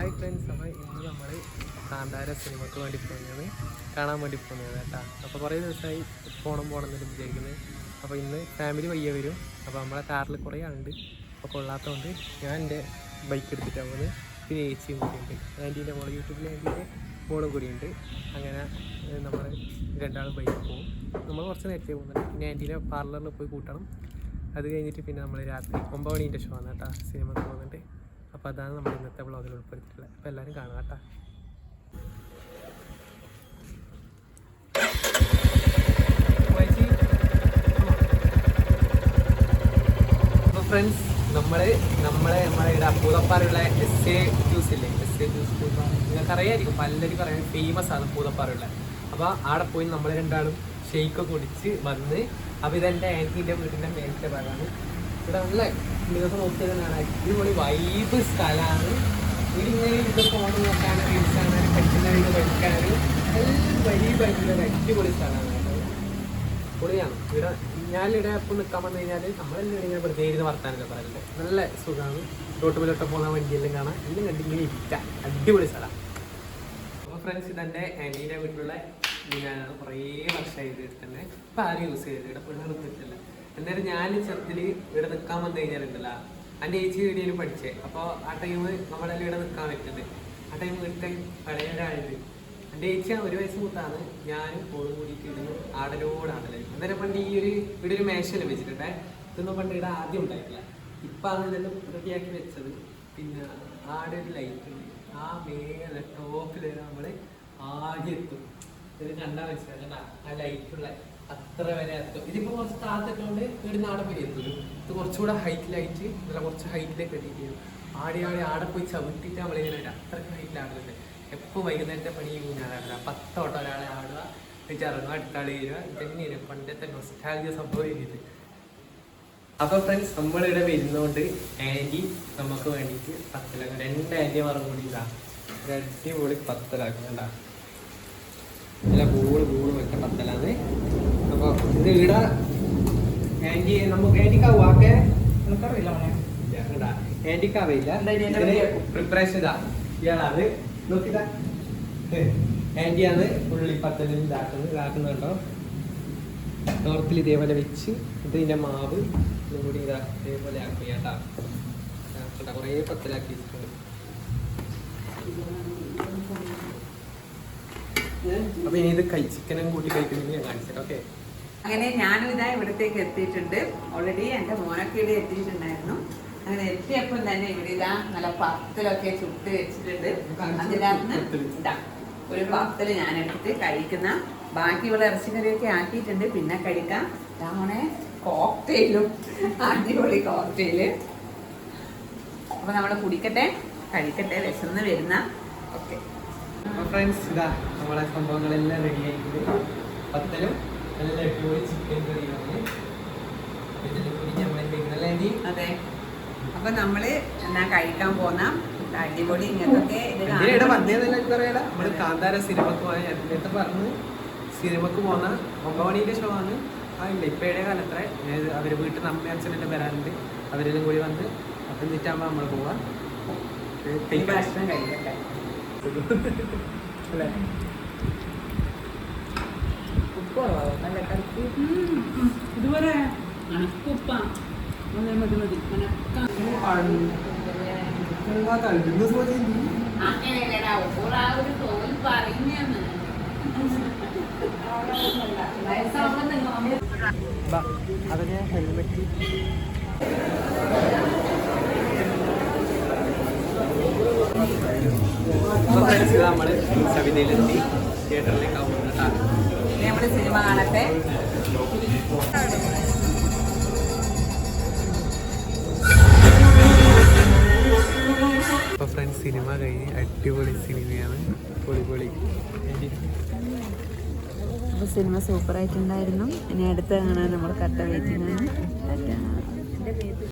Hi friends അപ്പോൾ ഇന്ന് നമ്മൾ കാന്താര സിനിമക്ക് വേണ്ടി പോകുന്നത് കാണാൻ വേണ്ടി പോകുന്നത് കേട്ടോ. അപ്പോൾ കുറേ ദിവസമായി പോകണം പോകണം എന്നൊരു വിചാരിക്കുന്നത് അപ്പോൾ ഇന്ന് ഫാമിലി വയ്യ വരും. അപ്പോൾ നമ്മളെ കാറിൽ കുറേ ആളുണ്ട്. അപ്പോൾ കൊള്ളാത്തതുകൊണ്ട് ഞാൻ എന്റെ ബൈക്ക് എടുത്തിട്ടാണ് പോകുന്നത് പിന്നെ ഏച്ചിയും കൂടിയുണ്ട്. ആന്റീന്റെ മോളെ യൂട്യൂബിൽ ആന്റീന്റെ മോളും കൂടിയുണ്ട്. അങ്ങനെ നമ്മൾ രണ്ടാളും ബൈക്ക് പോകും നമ്മൾ കുറച്ച് നേരത്തെ പോകുന്നുണ്ട്. പിന്നെ ആന്റീനെ പാർലറിൽ പോയി കൂട്ടണം. അത് കഴിഞ്ഞിട്ട് പിന്നെ നമ്മൾ രാത്രി ഒമ്പത് മണീന്റെ ഷോ ആണ് കേട്ടോ. സിനിമ പോകുന്നുണ്ട്. അപ്പോൾ അതാണ് നമ്മൾ ഇന്നത്തെ വ്ളോഗിൽ ഉൾപ്പെടുത്തിയിട്ടുള്ളത്. അപ്പോൾ എല്ലാവരും കാണുക കേട്ടോ. ഫ്രണ്ട്സ് നമ്മൾ നമ്മളെ നമ്മളെ ഇവിടെ പൂതപ്പാറയുള്ള എസ് എ ജ്യൂസ് ഇല്ലേ? എസ് എ ജ്യൂസ് നിങ്ങൾക്ക് അറിയായിരിക്കും പലരും പറയാൻ ഫേമസ് ആണ് പൂതപ്പാറയുള്ള. അപ്പോൾ അവിടെ പോയി നമ്മൾ രണ്ടാളും ഷെയ്ക്ക് കുടിച്ച് വന്ന് അപ്പോൾ ഇതെന്റെ ആന്റീന്റെ വീടിന്റെ മേലത്തെ ഭാഗമാണ്. ഇവിടെ നല്ല നിങ്ങൾക്ക് നോക്കിയത് കാണാൻ അടിപൊളി വൈബ് സ്ഥലമാണ്. ഇവിടെ ഇങ്ങനെ ഇത് ഫോൺ നോക്കാൻ റീൽസ് കാണാൻ പറ്റുന്ന ഇത് പഠിക്കാൻ എല്ലാം വൈബായിട്ടുള്ള ഒരു അടിപൊളി സ്ഥലമാണ് പൊളിയാണ് ഇവിടെ ഞാനിവിടെ ഇപ്പോൾ നിൽക്കാൻ വന്നു കഴിഞ്ഞാൽ നമ്മളെല്ലാം ഇങ്ങനെ വെറുതെ ഇരുന്ന് വർത്താനൊക്കെ പറയലുണ്ട്. നല്ല സുഖമാണ്. റോട്ടുമിലോട്ട് പോകുന്ന വണ്ടിയെല്ലാം കാണാൻ എല്ലാം കണ്ട് ഇങ്ങനെ ഇരിക്കാം. അടിപൊളി സ്ഥലമാണ് അപ്പോൾ ഫ്രണ്ട്സ് ഇതെന്റെ ആന്റീന്റെ വീട്ടിലുള്ള ഞാനാണ് കുറേ വർഷമായി ഇത് തന്നെ. ഇപ്പം ആരും യൂസ് ചെയ്തില്ല ഇവിടെ പെണ്ണുങ്ങൾ പറ്റില്ല എന്നാലും ഞാൻ ചെറുതിൽ ഇവിടെ നിൽക്കാൻ വന്നു കഴിഞ്ഞാലുണ്ടല്ലോ. എന്റെ ഏച്ചി വീടിയിൽ പഠിച്ചേ. അപ്പോൾ ആ ടൈം നമ്മളെല്ലാം ഇവിടെ നിൽക്കാൻ പറ്റുന്നത് ആ ടൈം വീട്ടിൽ പഴയ ഒരാളുണ്ട് എന്റെ ഏച്ചി ഒരു വയസ്സ് മുത്താണ് ഞാനും കോളും കൂടിയിട്ട് ആടലോട് ആടലോടാണല്ലേ. അന്നേരം പണ്ട് ഈ ഒരു ഇവിടെ ഒരു മേശ വെച്ചിട്ടുണ്ടേ? ഇതൊന്നും പണ്ട് ഇവിടെ ആദ്യം ഉണ്ടായിട്ടില്ല. ഇപ്പം അത് ഇതെല്ലാം റെഡിയാക്കി വെച്ചത്. പിന്നെ ആടെ ഒരു ലൈറ്റ് ഉണ്ട്. ആ മേലെ ടോപ്പിൽ നമ്മൾ ആദ്യം എത്തും. ഇത് കണ്ടാൽ മനസ്സിലാക്കണ്ട ആ ലൈറ്റുള്ള അത്ര വരെ എത്തും. ഇതിപ്പോ കുറച്ച് താഴ്ത്തിട്ടുണ്ട് ഇവിടെ ആടെ പോയി എത്തും. ഇത് കുറച്ചുകൂടെ ഹൈറ്റിലായിട്ട് നല്ല കുറച്ച് ഹൈറ്റിലേക്ക് എത്തിയിട്ട് ആടി ആടി ആടെ പോയി ചവിട്ടിയിട്ട് നമ്മളിങ്ങനെ വരാം. അത്രയ്ക്ക് ഹൈറ്റിലാടുന്നുണ്ട് എപ്പോ വൈകുന്നേരത്തെ പണി ഞാനാടില്ല പത്തോട്ടം ഒരാളെ ആടുക എന്നിട്ട് ഇറങ്ങുക അടുത്താളി വരിക. ഇതന്നെയാണ് പണ്ടത്തെ നൊസ്റ്റാലിയ സംഭവം ഇത് അപ്പൊ ഫ്രണ്ട്സ് നമ്മളിവിടെ വരുന്നോണ്ട് ആന്റി നമുക്ക് വേണ്ടിയിട്ട് പത്തലാക്കും രണ്ട് ആന്റിമാരും കൂടി ഇതാ. ഒരു അടിപൊളി പത്തലാക്കുന്നുണ്ടാ നല്ല ബോൾ ബോൾ വെച്ച അപ്പൊ ഇത് ആന്റി നമുക്ക് ആന്റിക്കാവും? ആന്റിക്കാവില്ല പ്രിപ്പറേഷൻ ഇതാ. ഇയാളത് നോക്കിതാ. ആന്റിയാണ് ഉള്ളി പത്തലിൽ ഇതാക്കുന്നത് ഇതാക്കുന്നുണ്ടോ നോർത്തിൽ ഇതേപോലെ വെച്ച് ഇത് ഇതിന്റെ മാവ് ഇതും കൂടി ഇതാ ഇതേപോലെ ആക്കി കേട്ടാ കുറേ പത്തലാക്കി അപ്പൊ ഇനി ഇത് കൈ ചിക്കനും കൂട്ടി കഴിക്കുന്നത് ഞാൻ കാണിച്ചിട്ട് ഓക്കെ അങ്ങനെ ഞാനും ഇതാ ഇവിടത്തേക്ക് എത്തിയിട്ടുണ്ട്. ഓൾറെഡി എന്റെ മോനൊക്കെ ഇവിടെ എത്തിയിട്ടുണ്ടായിരുന്നു. അങ്ങനെ എത്തിയപ്പം തന്നെ ഇവിടെ ഇതാ നല്ല പത്തലൊക്കെ ചുട്ട് വെച്ചിട്ടുണ്ട്. അതിനകത്ത് ഇതാ ഒരു പത്തൽ ഞാൻ എടുത്തിട്ട് കഴിക്കുന്ന ബാക്കിയുള്ള ഇറച്ചിക്കറിയൊക്കെ ആക്കിയിട്ടുണ്ട്. പിന്നെ കഴിക്കാം. ഇതാണെ കോക്ടെയിലും അടിപൊളി കോക്ടെയിൽ അപ്പൊ നമ്മൾ കുടിക്കട്ടെ കഴിക്കട്ടെ വിശന്ന് വരുന്ന. ഓക്കെ ഫ്രണ്ട്സ് ഇതാ നമ്മളെ സംഭവങ്ങളെല്ലാം റെഡി ആയിട്ടുണ്ട്. പത്തലും നല്ല അടിപൊളി ചിക്കൻ കറിയാണ് നമ്മളെ അതെ. അപ്പൊ നമ്മൾ എന്നാ കഴിക്കാൻ പോന്ന അടിപൊളി ഇവിടെ നമ്മൾ കാന്താര സിനിമക്ക് പോയ നേരത്തെ പറഞ്ഞു. സിനിമക്ക് പോന്ന ഒമ്പത് മണിന്റെ ഷോ ആണ്. ആ ഇല്ല ഇപ്പൊ ഏഴേ കാലത്ര അവർ വീട്ടിൽ നിന്ന് അമ്മ അച്ഛനെല്ലാം വരാനുണ്ട് അവരെല്ലാം കൂടി വന്ന് അപ്പം എന്നിട്ടാകുമ്പോൾ നമ്മൾ പോവാ. ഉപ്പ ഭക്ഷണം കഴിക്കട്ടെ. അല്ലേ? ഉപ്പ് നല്ല കറുപ്പ് ഇതുവരെ അനക്കുപ്പ. മതി മതി. മതി അതിന് ഹെൽമെറ്റ് അപ്പോൾ ഫ്രണ്ട്സ് ഇത് നമ്മൾ സവിതയിലെത്തി തിയേറ്ററിലേക്ക് ആവുന്നുണ്ട് ഇനി സിനിമ കാണട്ടെ. അപ്പോൾ ഫ്രണ്ട്സ് സിനിമ കഴിഞ്ഞ് അടിപൊളി സിനിമയാണ്. പൊളി പൊളി അപ്പോൾ സിനിമ സൂപ്പറായിട്ടുണ്ടായിരുന്നു ഇനി അടുത്ത് കാണാൻ നമ്മൾ കട്ട വെയിറ്റിംഗ് ആണ്.